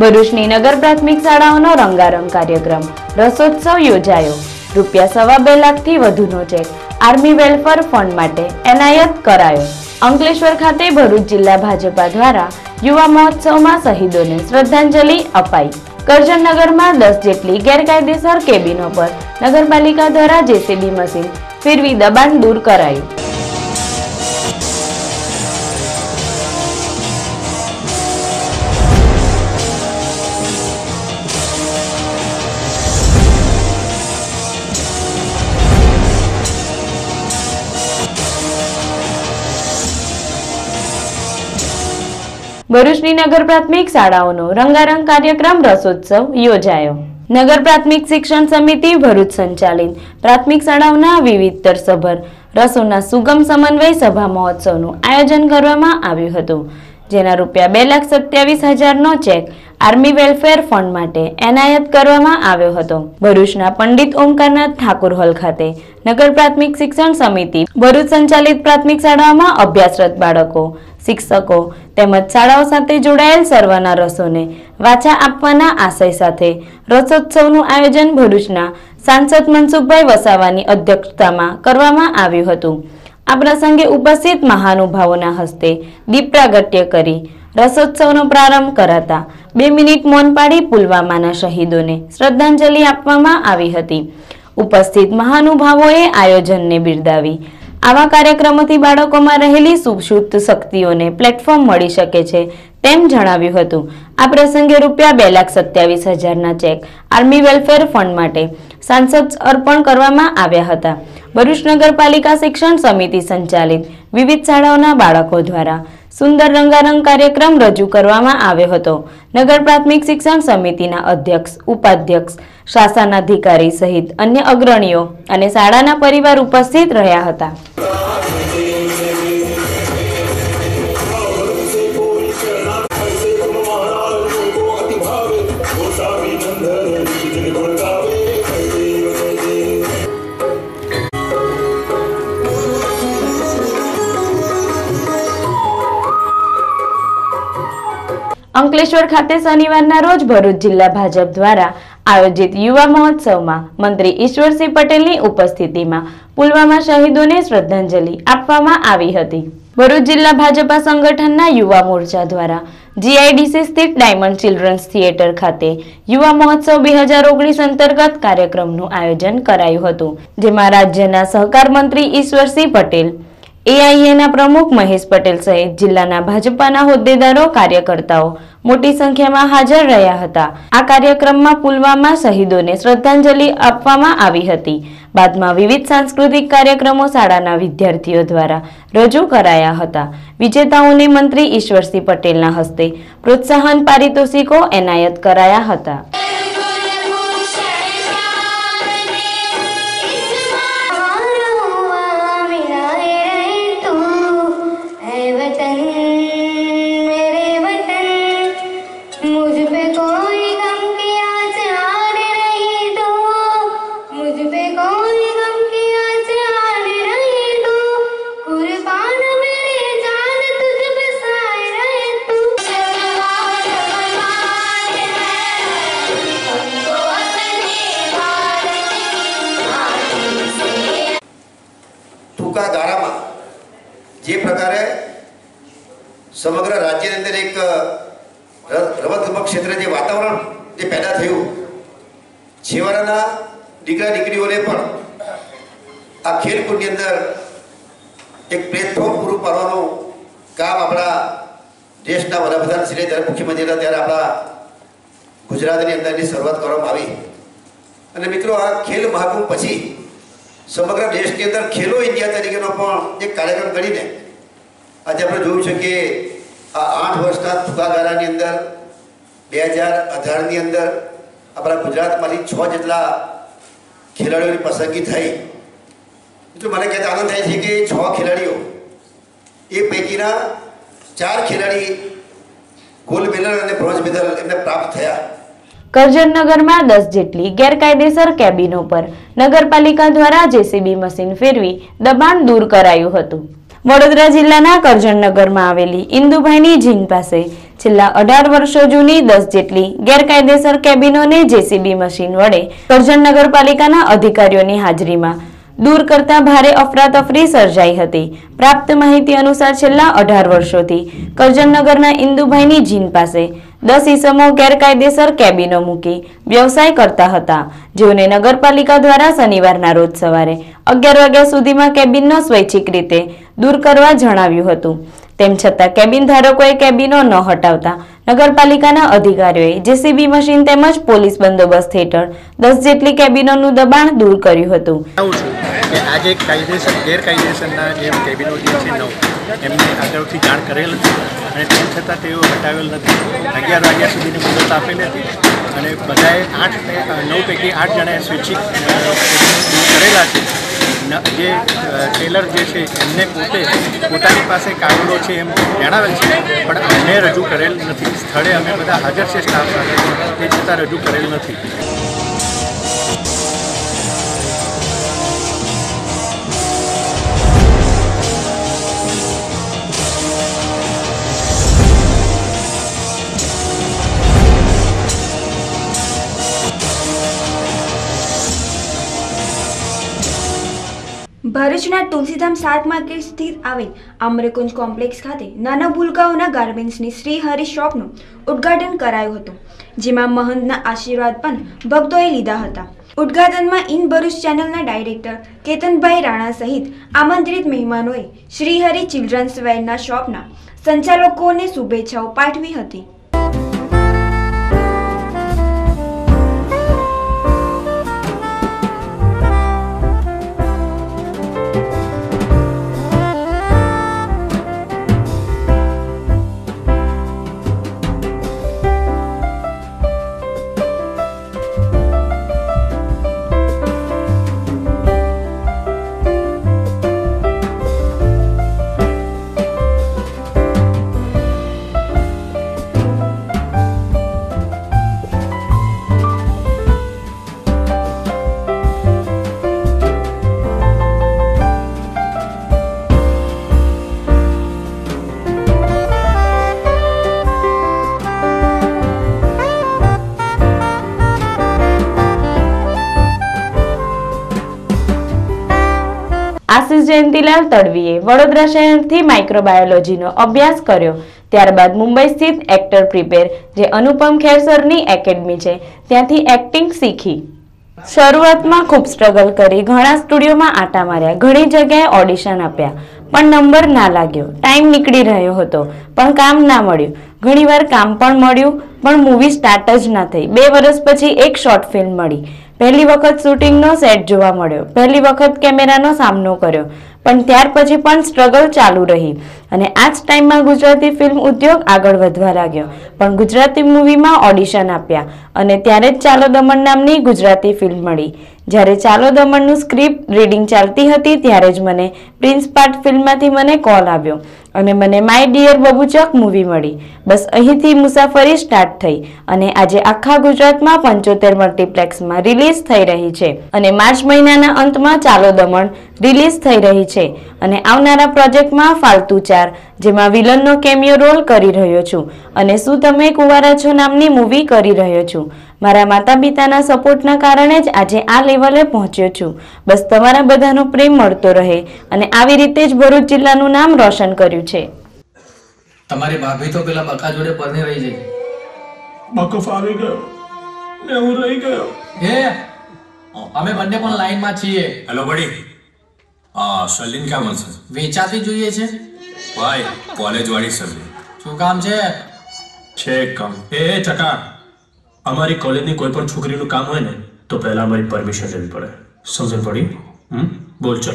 ભરૂચની નગર પ્રાથમિક શાળાઓનો રંગારંગ કાર્યક્રમ. રસોત્સવ યોજાયો. રૂપિયા સવા બે લાખથી વધુનો ચેક આર્મી વેલફેર ફંડ માટે એનાયત કરાયો. અંકલેશ્વર ખાતે ભરૂચ જિલ્લા ભાજપા દ્વારા યુવા મહોત્સવમાં શહીદોને શ્રદ્ધાંજલિ અપાઈ. કરજણનગરમાં દસ જેટલી ગેરકાયદેસર કેબિનો પર નગરપાલિકા દ્વારા જેસીબી મશીન ફેરવી દબાણ દૂર કરાયું. ભરૂચની નગર પ્રાથમિક શાળાઓનો રંગારંગ કાર્યક્રમ રસોત્સવ યોજાયો. નગર પ્રાથમિક શિક્ષણ સમિતિ ભરૂચ સંચાલિત પ્રાથમિક શાળાઓના વિવિધ સભર રસોના સુગમ સમન્વય સભા મહોત્સવનું આયોજન કરવામાં આવ્યું હતું, જેના રૂપિયા બે લાખ સત્યાવીસ હજારનો ચેક આર્મી વેલફેર ફંડ માટે એનાયત કરવામાં આવ્યો હતો. ભરૂચના પંડિત ઓમકારનાથ ઠાકુર હોલ ખાતે નગર પ્રાથમિક શિક્ષણ સમિતિ ભરૂચ સંચાલિત પ્રાથમિક શાળાઓમાં અભ્યાસરત બાળકો શિક્ષકો તેમજ શાળાઓ સાથે જોડાયેલ સર્વના રસોને વાચા આપવાના આશય સાથે રસોત્સવનું આયોજન ભરૂચના સાંસદ મનસુખભાઈ વસાવાની અધ્યક્ષતામાં કરવામાં આવ્યું હતું. આ પ્રસંગે ઉપસ્થિત મહાનુભાવોના હસ્તે દીપ પ્રાગટ્ય કરી રસોત્સવનો પ્રારંભ કરાતા બે મિનિટ મૌન પાડી પુલવામાના શહીદોને શ્રદ્ધાંજલિ આપવામાં આવી હતી. ઉપસ્થિત મહાનુભાવોએ આયોજનને બિરદાવી આવા કાર્યક્રમોથી બાળકોમાં રહેલી સુષુપ્ત શક્તિઓને પ્લેટફોર્મ મળી શકે છે તેમ જણાવ્યું હતું. આ પ્રસંગે રૂપિયા બે લાખ સત્યાવીસ હજારના ચેક આર્મી વેલફેર ફંડ માટે સાંસદ અર્પણ કરવામાં આવ્યા હતા. ભરૂચ નગરપાલિકા શિક્ષણ સમિતિ સંચાલિત વિવિધ શાળાઓના બાળકો દ્વારા સુંદર રંગારંગ કાર્યક્રમ રજૂ કરવામાં આવ્યો હતો. નગર પ્રાથમિક શિક્ષણ સમિતિના અધ્યક્ષ, ઉપાધ્યક્ષ શાસનાધિકારી સહિત અન્ય અગ્રણીઓ અને શાળાના પરિવાર ઉપસ્થિત રહ્યા હતા. અંકલેશ્વર ખાતે શનિવારના રોજ ભરૂચ જિલ્લા ભાજપ દ્વારા આયોજિત યુવા મહોત્સવમાં મંત્રી ઈશ્વરસિંહ પટેલની ઉપસ્થિતિમાં પુલવામા શહીદોને શ્રદ્ધાંજલિ આપવામાં આવી હતી. ભરૂચ જિલ્લા ભાજપા સંગઠનના યુવા મોરચા દ્વારા જીઆઈડીસી સ્થિત ડાયમંડ ચિલ્ડ્રન્સ થિયેટર ખાતે યુવા મહોત્સવ બે હજાર ઓગણીસ અંતર્ગત કાર્યક્રમનું આયોજન કરાયું હતું, જેમાં રાજ્યના સહકાર મંત્રી ઈશ્વરસિંહ પટેલ એઆઈએના પ્રમુખ મહેશ પટેલ સહિત જિલ્લાના ભાજપાના હોદ્દેદારો, કાર્યકર્તાઓ મોટી સંખ્યામાં હાજર રહ્યા હતા. આ કાર્યક્રમમાં પુલવામા શહીદોને શ્રદ્ધાંજલિ આપવામાં આવી હતી. બાદમાં વિવિધ સાંસ્કૃતિક કાર્યક્રમો શાળાના વિદ્યાર્થીઓ દ્વારા રજૂ કરાયા હતા. વિજેતાઓને મંત્રી ઈશ્વરસિંહ પટેલના હસ્તે પ્રોત્સાહન પારિતોષિકો એનાયત કરાયા હતા. ટૂંકા ગાળામાં જે પ્રકારે સમગ્ર રાજ્યની અંદર એક રમતગમત ક્ષેત્રે જે વાતાવરણ જે પેદા થયું, છેવાડાના દીકરા દીકરીઓને પણ આ ખેલકૂદની અંદર એક પ્લેટફોર્મ પૂરું પાડવાનું કામ આપણા દેશના વડાપ્રધાન શ્રી જ્યારે મુખ્યમંત્રી હતા ત્યારે આપણા ગુજરાતની અંદરની શરૂઆત કરવામાં આવી. અને મિત્રો, આ ખેલ મહાકુંભ પછી સમગ્ર દેશની અંદર ખેલો ઇન્ડિયા તરીકેનો પણ એક કાર્યક્રમ કરીને આજે આપણે જોયું છે કે આ આઠ વર્ષના ટૂંકાગાળાની અંદર, બે હજાર અઢારની અંદર આપણા ગુજરાતમાંથી છ જેટલા ખેલાડીઓની પસંદગી થઈ. તો મને કહેતા આનંદ થાય છે કે છ ખેલાડીઓ, એ પૈકીના ચાર ખેલાડી ગોલ્ડ મેડલ અને બ્રોન્ઝ મેડલ એમને પ્રાપ્ત થયા. કરજણનગરમાં દસ જેટલી ગેરકાયદેસર કેબિનો પર નગરપાલિકા દ્વારા જેસીબી મશીન ફેરવી દબાણ દૂર કરાયું હતું. વડોદરા જિલ્લાના કરજણનગરમાં આવેલી ઇન્દુભાઈની જીન પાસે છેલ્લા અઢાર વર્ષો જૂની દસ જેટલી ગેરકાયદેસર કેબિનોને જેસીબી મશીન વડે કરજણ નગરપાલિકાના અધિકારીઓની હાજરીમાં દૂર કરતા ભારે અફરાતફરી સર્જાઈ હતી. પ્રાપ્ત માહિતી અનુસાર છેલ્લા અઢાર વર્ષોથી કરજણનગરના ઇન્દુભાઈની જીન પાસે દસ ઈસમો ગેરકાયદેસર કેબિનો મૂકી વ્યવસાય કરતા હતા. જેઓને નગરપાલિકા દ્વારા શનિવારના રોજ સવારે અગિયાર વાગ્યા સુધીમાં કેબિનનો સ્વૈચ્છિક રીતે દૂર કરવા જણાવ્યું હતું. તેમ છતાં કેબિન ધારકોએ કેબિનો ન હટાવતા નગરપાલિકાના અધિકારીઓએ જેસીબી મશીન તેમજ પોલીસ બંદોબસ્ત હેઠળ દસ જેટલી કેબિનોનું દબાણ દૂર કર્યું હતું. આજે કાયદેસર, ગેરકાયદેસરના જે કેબિનો છે એમને અગાઉથી જાણ કરેલ હતી અને તેમ છતાં તેઓ હટાવેલ નથી. અગિયાર વાગ્યા સુધીની મુદત આપેલી હતી અને બધાએ આઠ નવ પૈકી આઠ જણાએ સ્વૈચ્છિક કરેલા છે. જે ટેલર જે છે એમને પોતે પોતાની પાસે કાગળો છે એમ જણાવેલ છે, પણ અમને રજૂ કરેલ નથી. સ્થળે અમે બધા હાજર છે સ્ટાફ સાથે, તે છતાં રજૂ કરેલ નથી. ભરૂચના તુલસીધામ શાક માર્કેટ સ્થિત આવેલ આમ્રકુંજ કોમ્પ્લેક્સ ખાતે નાના ભૂલકાઓના ગાર્મેન્ટ્સની શ્રી હરિ શોપનું ઉદ્ઘાટન કરાયું હતું, જેમાં મહંતના આશીર્વાદ પણ ભક્તોએ લીધા હતા. ઉદ્ઘાટનમાં ઇન ભરૂચ ચેનલના ડાયરેક્ટર કેતનભાઈ રાણા સહિત આમંત્રિત મહેમાનોએ શ્રીહરિ ચિલ્ડ્રન્સ વેરના શોપના સંચાલકોને શુભેચ્છાઓ પાઠવી હતી. આશિષ જયંતિલાલ તડવીએ વડોદરા શહેરથી માઇક્રોબાયોલોજીનો અભ્યાસ કર્યો. ત્યારબાદ મુંબઈ સ્થિત એક્ટર પ્રિપેર જે અનુપમ ખેર સરની એકેડમી છે. ત્યાંથી એક્ટિંગ શીખી. શરૂઆતમાં ખૂબ સ્ટ્રગલ કરી ઘણા સ્ટુડિયોમાં આટા માર્યા, ઘણી જગ્યાએ ઓડિશન આપ્યા. પણ નંબર ના લાગ્યો. ટાઈમ નીકળી રહ્યો હતો, પણ કામ ના મળ્યું. ઘણીવાર કામ પણ મળ્યું, પણ મૂવી સ્ટાર્ટ જ ના થઈ. બે વર્ષ પછી એક શોર્ટ ફિલ્મ મળી. પહેલી વખત શૂટિંગનો સેટ જોવા મળ્યો. પહેલી વખત કેમેરાનો સામનો કર્યો. પણ ત્યાર પછી પણ સ્ટ્રગલ ચાલુ રહી અને આ જ ટાઈમમાં ગુજરાતી ફિલ્મ ઉદ્યોગ આગળ વધવા લાગ્યો. પણ ગુજરાતી મૂવીમાં ઓડિશન આપ્યા અને ત્યારે જ ચાલો દમણ નામની ગુજરાતી ફિલ્મ મળી. જ્યારે ચાલો દમણનું સ્ક્રિપ્ટ રીડિંગ ચાલતી હતી ત્યારે જ મને પ્રિન્સ પાર્ટ ફિલ્મમાંથી મને કોલ આવ્યો અને મને માય ડિયર બબુચક મૂવી મળી. બસ અહીંથી મુસાફરી સ્ટાર્ટ થઈ અને આજે આખા ગુજરાતમાં પંચોતેર મલ્ટીપ્લેક્સમાં રિલીઝ થઈ રહી છે અને માર્ચ મહિનાના અંતમાં ચાલો દમણ રિલીઝ થઈ રહી છે અને આવનારા પ્રોજેક્ટમાં ફાલતુ ચાર, જેમાં વિલનનો કેમિયો રોલ કરી રહ્યો છું અને શું તમે કુંવારા છો નામની મૂવી કરી રહ્યો છું. મારા માતા પિતાના સપોર્ટના કારણે જ આજે આ લેવલે પહોંચ્યો છું. બસ તમારા બધાનો પ્રેમ મળતો રહે અને આવી રીતે જ ભરૂચ જિલ્લાનું નામ રોશન કર્યું છે. તમારી ભાભી તો પેલા બકા જોડે પરણી રહી જઈ બકો ફાવી ગયો ને હું રહી ગયો. હે? અમે બંને પણ લાઈનમાં છીએ. હેલો બડી આ સલીન ક્યાં મળશે? વેચાતી જોઈએ છે. ભાઈ કોલેજ વાળી સલીન શું કામ છે? છે કામ. એ એ ચકા અમારી કોલેજની કોઈ પણ છોકરીનું કામ હોય ને તો પહેલા અમારી પરમિશન લેવી પડે. સમજણ પડી? હમ? બોલ ચલ.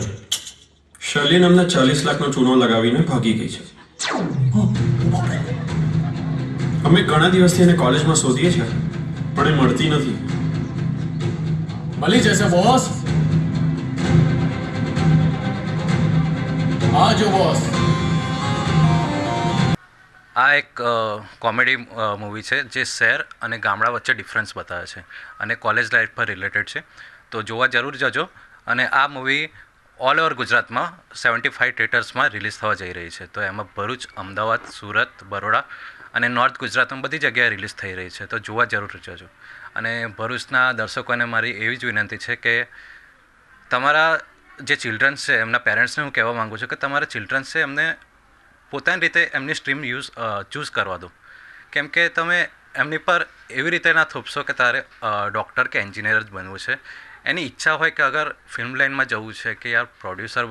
શર્લિન અમને ચાલીસ લાખનો ચૂનો લગાવીને ભાગી ગઈ છે. અમે ઘણા દિવસથી એને કોલેજમાં શોધીએ છીએ પણ એ મળતી નથી. મળી જશે બોસ. હા જો બોસ. આ એક કોમેડી મૂવી છે જે શહેર અને ગામડા વચ્ચે ડિફરન્સ બતાવે છે અને કોલેજ લાઈફ પર રિલેટેડ છે. તો જોવા જરૂર જજો અને આ મૂવી ઓલ ઓવર ગુજરાતમાં સેવન્ટી ફાઇવ થિયેટર્સમાં રિલીઝ થવા જઈ રહી છે. તો એમાં ભરૂચ, અમદાવાદ, સુરત, બરોડા અને નોર્થ ગુજરાતમાં બધી જગ્યાએ રિલીઝ થઈ રહી છે. તો જોવા જરૂર જજો. અને ભરૂચના દર્શકોને મારી એવી જ વિનંતી છે કે તમારા જે ચિલ્ડ્રન્સ છે, એમના પેરેન્ટ્સને હું કહેવા માગું છું કે તમારા ચિલ્ડ્રન્સ છે, એમને પોતાની રીતે એમની સ્ટ્રીમ યુઝ ચૂઝ કરવા દો. કેમ કે તમે એમની પર એવી રીતે ના થોપશો કે તારે ડૉક્ટર કે એન્જિનિયર જ બનવું છે. એની ઈચ્છા હોય કે અગર ફિલ્મ લાઇનમાં જવું છે કે યાર પ્રોડ્યુસર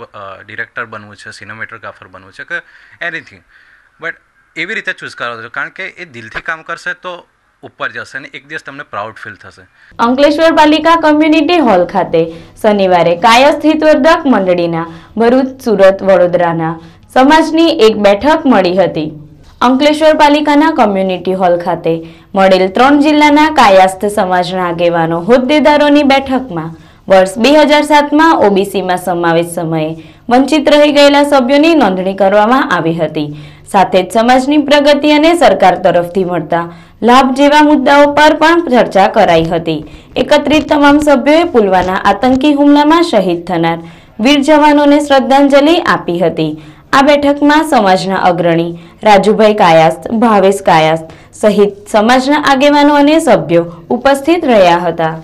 ડિરેક્ટર બનવું છે સિનેમેટોગ્રાફર બનવું છે કે એનીથિંગ બટ એવી રીતે ચૂઝ કરવા દો કારણ કે એ દિલથી કામ કરશે તો ઉપર જશે અને એક દિવસ તમને પ્રાઉડ ફીલ થશે. અંકલેશ્વર પાલિકા કમ્યુનિટી હોલ ખાતે શનિવારે કાયસ્થિત વર્ધક મંડળીના ભરૂચ સુરત વડોદરાના સમાજની એક બેઠક મળી હતી. અંકલેશ્વર પાલિકાના કમ્યુનિટી હોલ ખાતે મળેલ ત્રણ જિલ્લાના કાયાસ્થ સમાજના આગેવાનો હોદ્દેદારોની બેઠકમાં વર્ષ બે હજાર સાતમાં ઓબીસીમાં સમાવેશ સમયે વંચિત રહી ગયેલા સભ્યોની નોંધણી કરવામાં આવી હતી. સાથે જ સમાજની પ્રગતિ અને સરકાર તરફથી મળતા લાભ જેવા મુદ્દાઓ પર પણ ચર્ચા કરાઈ હતી. એકત્રિત તમામ સભ્યોએ પુલવાના આતંકી હુમલામાં શહીદ થનાર વીર જવાનોને શ્રદ્ધાંજલિ આપી હતી. આ બેઠકમાં સમાજના અગ્રણી રાજુભાઈ કાયાસ્ત ભાવેશ કાયાસ્ત સહિત સમાજના આગેવાનો અને સભ્યો ઉપસ્થિત રહ્યા હતા.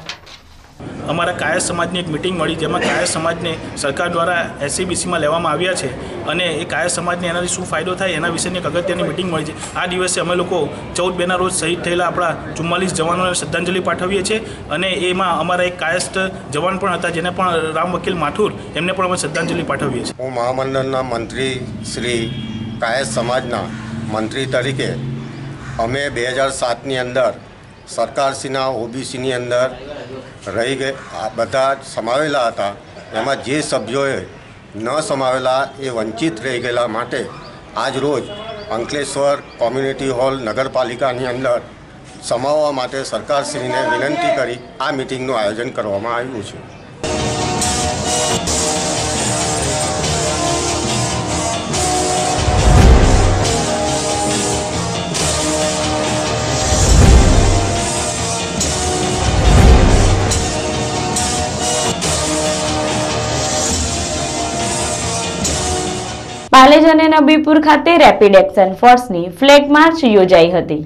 અમારા કાયા સમાજની એક મિટિંગ મળી, જેમાં કાયા સમાજને સરકાર દ્વારા એસસીબીસીમાં લેવામાં આવ્યા છે અને એ કાયા સમાજને એનાથી શું ફાયદો થાય એના વિશેની એક અગત્યની મિટિંગ મળી છે. આ દિવસે અમે લોકો ચૌદ બેના રોજ શહીદ થયેલા આપણા ચુમ્માલીસ જવાનોને શ્રદ્ધાંજલિ પાઠવીએ છીએ અને એમાં અમારા એક કાયસ્થ જવાન પણ હતા, જેને પણ રામ વકીલ માથુર, એમને પણ અમે શ્રદ્ધાંજલિ પાઠવીએ છીએ. હું મહામંડળના મંત્રી શ્રી કાયસ્થ સમાજના મંત્રી તરીકે અમે બે હજાર સાતની અંદર સરકારશ્રીના ઓબીસીની અંદર રહી ગઈ. આ બધા સમાવેલા હતા. એમાં જે સભ્યોએ ન સમાવેલા એ વંચિત રહી ગયેલા માટે આજ રોજ અંકલેશ્વર કોમ્યુનિટી હોલ નગરપાલિકાની અંદર સમાવવા માટે સરકારશ્રીને વિનંતી કરી આ મિટિંગનું આયોજન કરવામાં આવ્યું છે. પાલેજ અને નબીપુર ખાતે રેપિડ એક્શન ફોર્સની ફ્લેગ માર્ચ યોજાઈ હતી.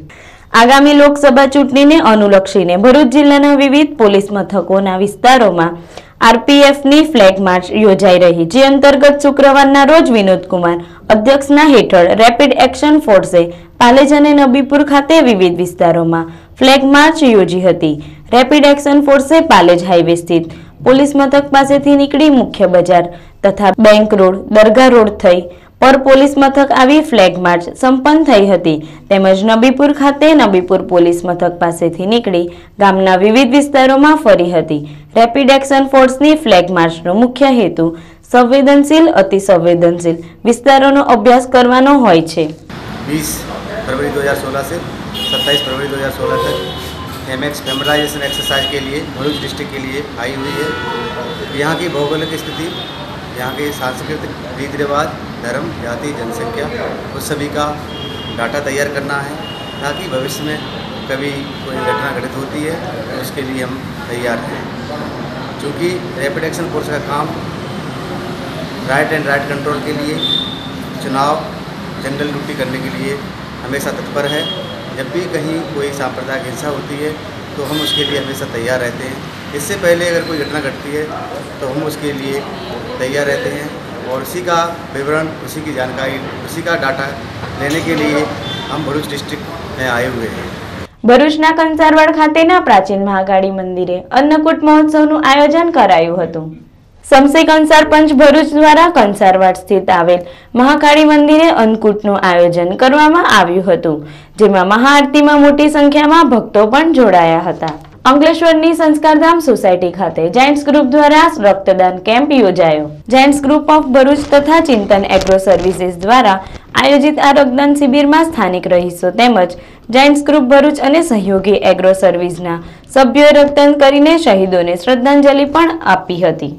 આગામી લોકસભા ચૂંટણીને અનુલક્ષીને ભરૂચ જિલ્લાના વિવિધ પોલીસ મથકોના વિસ્તારોમાં આરપીએફની ફ્લેગ માર્ચ યોજાઈ રહી, જે અંતર્ગત શુક્રવારના રોજ વિનોદકુમાર અધ્યક્ષના હેઠળ રેપિડ એક્શન ફોર્સે પાલેજ અને નબીપુર ખાતે વિવિધ વિસ્તારોમાં ફ્લેગ માર્ચ યોજી હતી. રેપિડ એક્શન ફોર્સે પાલેજ હાઈવે સ્થિત પોલીસ મથક પાસેથી નીકળી મુખ્ય બજાર તથા બેંક રોડ દરગાહ રોડ થઈ પર પોલીસ મથક આવી ફ્લેગ માર્ચ સંપન્ન થઈ હતી તેમજ નબીપુર ખાતે નબીપુર પોલીસ મથક પાસેથી નીકળી ગામના વિવિધ વિસ્તારોમાં ફરી હતી રેપિડ એક્શન ફોર્સની ફ્લેગ માર્ચનો મુખ્ય હેતુ સંવેદનશીલ અતિ સંવેદનશીલ વિસ્તારોનો અભ્યાસ કરવાનો હોય છે बीस फरवरी 2016 से 27 फरवरी 2016 तक एम एक्स फेमराइजेशन एक्सरसाइज के लिए, भरूच डिस्ट्रिक्ट के लिए आई हुई है। यहाँ की भौगोलिक स्थिति, यहाँ के सांस्कृतिक रीति रिवाज धर्म, जाति, जनसंख्या, उस सभी का डाटा तैयार करना है, ताकि भविष्य में कभी कोई घटना घटित होती है तो उसके लिए हम तैयार हैं। क्योंकि रैपिड एक्शन फोर्स का काम राइट एंड राइट कंट्रोल के लिए, चुनाव जनरल ड्यूटी करने के लिए हमेशा तत्पर है। जब भी कहीं कोई सांप्रदायिक हिंसा होती है तो हम उसके लिए हमेशा तैयार रहते हैं इससे पहले अगर कोई घटना घटती है तो हम उसके लिए तैयार रहते हैं और उसी का विवरण उसी की जानकारी उसी का डाटा लेने के लिए हम भरूच डिस्ट्रिक्ट में आए हुए हैं ભરૂચના કંસારવાડ ખાતેના પ્રાચીન મહાકાળી મંદિરે અન્નકૂટ મહોત્સવનું આયોજન કરાયું હતું સમસી કંસાર પંચ ભરૂચ દ્વારા કંસારવાડ સ્થિત આવેલ મહાકાળી મંદિરે અન્નકૂટનું આયોજન કરવામાં આવ્યું હતું જેમાં મહાઆરતીમાં મોટી સંખ્યામાં ભક્તો પણ જોડાયા હતા. અંકલેશ્વરની સંસ્કારધામ સોસાયટી ખાતે જાયન્ટ્સ ગ્રુપ દ્વારા રક્તદાન કેમ્પ યોજાયો. જાયન્ટ્સ ગ્રુપ ઓફ ભરૂચ તથા ચિંતન એગ્રો સર્વિસીસ દ્વારા આયોજિત આ રક્તદાન શિબિરમાં સ્થાનિક રહીશો તેમજ જાયન્ટ્સ ગ્રુપ ભરૂચ અને સહયોગી એગ્રો સર્વિસના સભ્યોએ રક્તદાન કરીને શહીદોને શ્રદ્ધાંજલિ પણ આપી હતી.